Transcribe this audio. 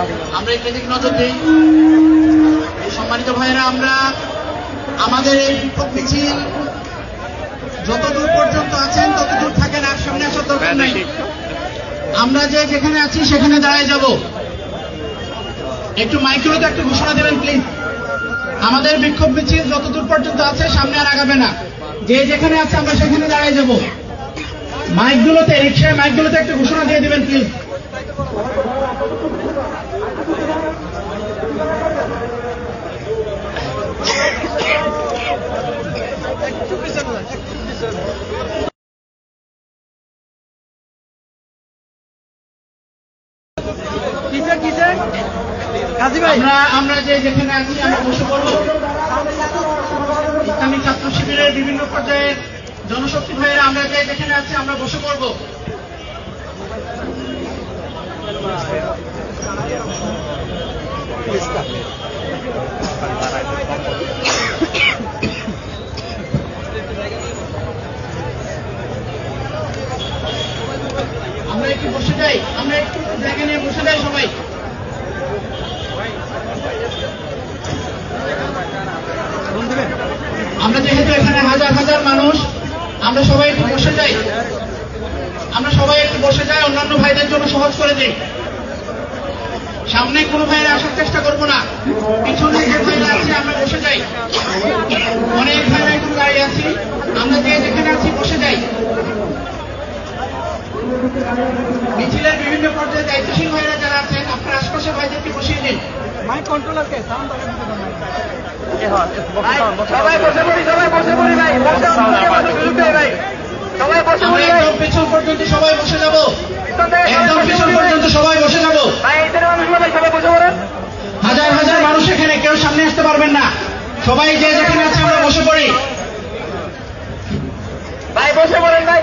একটু এদিকে নজর দিই? সম্মানিত ভাইয়েরা আমরা আমাদের এই বিক্ষোভ মিছিল যত দূর পর্যন্ত আছেন তত দূর থাকেন আর সামনে আসার দরকার নাই। আমরা যে যেখানে আছি সেখানে দাঁড়ায় যাব। একটু মাইক্রোতে একটু ঘোষণা দেবেন প্লিজ আমাদের বিক্ষোভ মিছিল যত দূর পর্যন্ত আছে সামনে আর আগাবে না। যে যেখানে আছে আমরা সেখানে দাঁড়ায় যাব। মাইকগুলোতে রিক্সায় মাইকগুলোতে একটু ঘোষণা দিয়ে দিবেন প্লিজ আমরা যে যেখানে আছি, আমরা বসে পড়ব। ইসলামিক ছাত্র শিবিরের বিভিন্ন পর্যায়ে জনশক্তি ভাইয়েরা, আমরা যে যেখানে আছি, আমরা বসে পড়ব। আমরা একটু বসে যাই, আমরা একটু জায়গা নিয়ে বসে যাই সবাই। আমরা যেহেতু এখানে হাজার হাজার মানুষ, আমরা সবাই একটু বসে যাই। আমরা সবাই একটু বসে যাই, অন্যান্য ভাইদের জন্য সহজ করে দিই। সামনে কোনো ভাইয়ের আসার চেষ্টা করব না। পিছনে যে ভাইরা আছি আমরা বসে যাই অনেক ভাইরা একটু দাঁড়িয়ে আছি আমরা যে যেখানে আছি বসে যাই মিছিলের বিভিন্ন পর্যায়ে দায়িত্বশীল ভাইরা যারা আছেন আপনার আশপাশে ভাইদেরকে বসিয়ে দিন। মাইক কন্ট্রোলার কে? সাউন্ড আগে দিতে দাও সবাই বসে পড়ি সবাই বসে পড়ি ভাই। বসে আমাদের সুযোগ দেয় ভাই। সবাই বসে পড়ি একদম পেছন পর্যন্ত সবাই বসে যাব। পিছন থেকে সবাই একদম বসে পেছন পড়ি ভাই। পর্যন্ত সবাই বসে যাব। ভাই এই ছেলে মানুষগুলো ভাই সবাই বসে পড়েন। হাজার হাজার মানুষ এখানে কেউ সামনে আসতে পারবেন না। সবাই যে যেখানে আছে আমরা বসে পড়ি। ভাই বসে পড়েন ভাই।